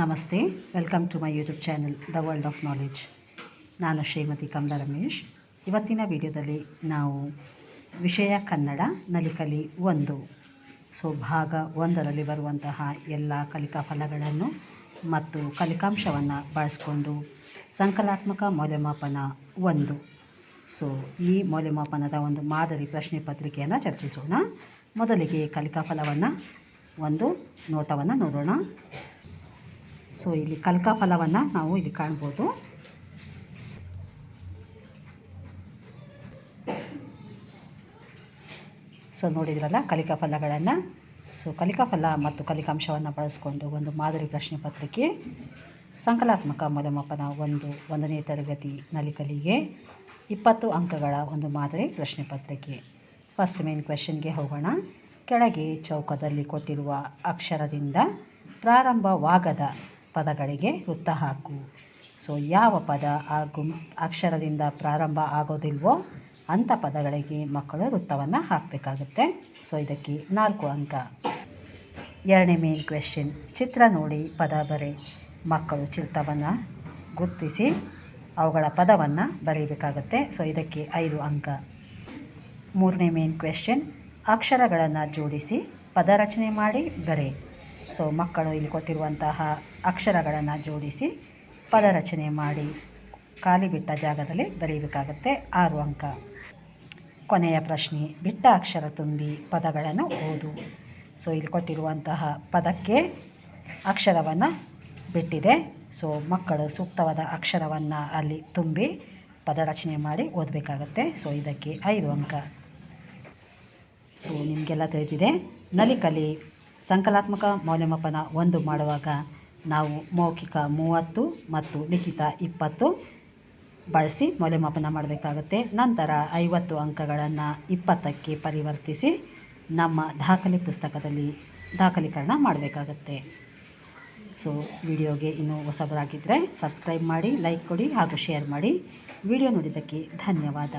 ನಮಸ್ತೆ, welcome to my YouTube channel the world of knowledge. ನಾನು ಶ್ರೀಮತಿ ಕಮಲಾ ರಮೇಶ್. ಇವತ್ತಿನ ವಿಡಿಯೋದಲ್ಲಿ ನಾವು ವಿಷಯ ಕನ್ನಡ ನಲಿಕಲಿ ಒಂದು. ಸೊ, ಭಾಗ ಒಂದರಲ್ಲಿ ಬರುವಂತಹ ಎಲ್ಲ ಕಲಿಕಾ ಫಲಗಳನ್ನು ಮತ್ತು ಕಲಿಕಾಂಶವನ್ನು ಬಳಸ್ಕೊಂಡು ಸಂಕಲಾತ್ಮಕ ಮೌಲ್ಯಮಾಪನ ಒಂದು. ಸೊ, ಈ ಮೌಲ್ಯಮಾಪನದ ಒಂದು ಮಾದರಿ ಪ್ರಶ್ನೆ ಪತ್ರಿಕೆಯನ್ನು ಚರ್ಚಿಸೋಣ. ಮೊದಲಿಗೆ ಕಲಿಕಾ ಫಲವನ್ನು ಒಂದು ನೋಟವನ್ನು ನೋಡೋಣ. ಸೊ ಇಲ್ಲಿ ಕಲ್ಕಾ ಫಲವನ್ನು ನಾವು ಇಲ್ಲಿ ಕಾಣ್ಬೋದು. ಸೊ ನೋಡಿದ್ರಲ್ಲ, ಕಲಿಕಾ ಫಲಗಳನ್ನು. ಸೊ ಕಲಿಕಾ ಫಲ ಮತ್ತು ಕಲಿಕಾಂಶವನ್ನು ಬಳಸ್ಕೊಂಡು ಒಂದು ಮಾದರಿ ಪ್ರಶ್ನೆ ಪತ್ರಿಕೆ ಸಂಕಲಾತ್ಮಕ ಮೌಲ್ಯಮಾಪನ ಒಂದು, ಒಂದನೇ ತರಗತಿ ನಲಿಕಲಿಗೆ ಇಪ್ಪತ್ತು ಅಂಕಗಳ ಒಂದು ಮಾದರಿ ಪ್ರಶ್ನೆ ಪತ್ರಿಕೆ. ಫಸ್ಟ್ ಮೇನ್ ಕ್ವೆಶನ್ಗೆ ಹೋಗೋಣ. ಕೆಳಗೆ ಚೌಕದಲ್ಲಿ ಕೊಟ್ಟಿರುವ ಅಕ್ಷರದಿಂದ ಪ್ರಾರಂಭವಾಗದ ಪದಗಳಿಗೆ ವೃತ್ತ ಹಾಕು. ಸೊ ಯಾವ ಪದ ಹಾಗೂ ಅಕ್ಷರದಿಂದ ಪ್ರಾರಂಭ ಆಗೋದಿಲ್ವೋ ಅಂಥ ಪದಗಳಿಗೆ ಮಕ್ಕಳು ವೃತ್ತವನ್ನು ಹಾಕಬೇಕಾಗುತ್ತೆ. ಸೊ ಇದಕ್ಕೆ ನಾಲ್ಕು ಅಂಕ. ಎರಡನೇ ಮೇನ್ ಕ್ವೆಶ್ಚನ್ ಚಿತ್ರ ನೋಡಿ ಪದ ಬರೆ. ಮಕ್ಕಳು ಚಿತ್ರವನ್ನು ಗುರುತಿಸಿ ಅವುಗಳ ಪದವನ್ನು ಬರೀಬೇಕಾಗುತ್ತೆ. ಸೊ ಇದಕ್ಕೆ ಐದು ಅಂಕ. ಮೂರನೇ ಮೇನ್ ಕ್ವೆಶ್ಚನ್ ಅಕ್ಷರಗಳನ್ನು ಜೋಡಿಸಿ ಪದ ರಚನೆ ಮಾಡಿ ಬರೆ. ಸೊ ಮಕ್ಕಳು ಇಲ್ಲಿ ಕೊಟ್ಟಿರುವಂತಹ ಅಕ್ಷರಗಳನ್ನು ಜೋಡಿಸಿ ಪದರಚನೆ ಮಾಡಿ ಖಾಲಿ ಬಿಟ್ಟ ಜಾಗದಲ್ಲಿ ಬರೀಬೇಕಾಗುತ್ತೆ. ಆರು ಅಂಕ. ಕೊನೆಯ ಪ್ರಶ್ನೆ, ಬಿಟ್ಟ ಅಕ್ಷರ ತುಂಬಿ ಪದಗಳನ್ನು ಓದು. ಸೊ ಇಲ್ಲಿ ಕೊಟ್ಟಿರುವಂತಹ ಪದಕ್ಕೆ ಅಕ್ಷರವನ್ನು ಬಿಟ್ಟಿದೆ. ಸೊ ಮಕ್ಕಳು ಸೂಕ್ತವಾದ ಅಕ್ಷರವನ್ನು ಅಲ್ಲಿ ತುಂಬಿ ಪದರಚನೆ ಮಾಡಿ ಓದಬೇಕಾಗತ್ತೆ. ಸೊ ಇದಕ್ಕೆ ಐದು ಅಂಕ. ಸೊ ನಿಮಗೆಲ್ಲ ತಿಳಿದಿದೆ, ನಲಿಕಲಿ ಸಂಕಲಾತ್ಮಕ ಮೌಲ್ಯಮಾಪನ ಒಂದು ಮಾಡುವಾಗ ನಾವು ಮೌಖಿಕ ಮೂವತ್ತು ಮತ್ತು ಲಿಖಿತ ಇಪ್ಪತ್ತು ಬಳಸಿ ಮೌಲ್ಯಮಾಪನ ಮಾಡಬೇಕಾಗುತ್ತೆ. ನಂತರ ಐವತ್ತು ಅಂಕಗಳನ್ನು ಇಪ್ಪತ್ತಕ್ಕೆ ಪರಿವರ್ತಿಸಿ ನಮ್ಮ ದಾಖಲೆ ಪುಸ್ತಕದಲ್ಲಿ ದಾಖಲೀಕರಣ ಮಾಡಬೇಕಾಗತ್ತೆ. ಸೊ ವಿಡಿಯೋಗೆ ಇನ್ನೂ ಹೊಸಬರಾಗಿದ್ದರೆ ಸಬ್ಸ್ಕ್ರೈಬ್ ಮಾಡಿ ಲೈಕ್ ಕೊಡಿ ಹಾಗೂ ಶೇರ್ ಮಾಡಿ. ವಿಡಿಯೋ ನೋಡಿದ್ದಕ್ಕೆ ಧನ್ಯವಾದ.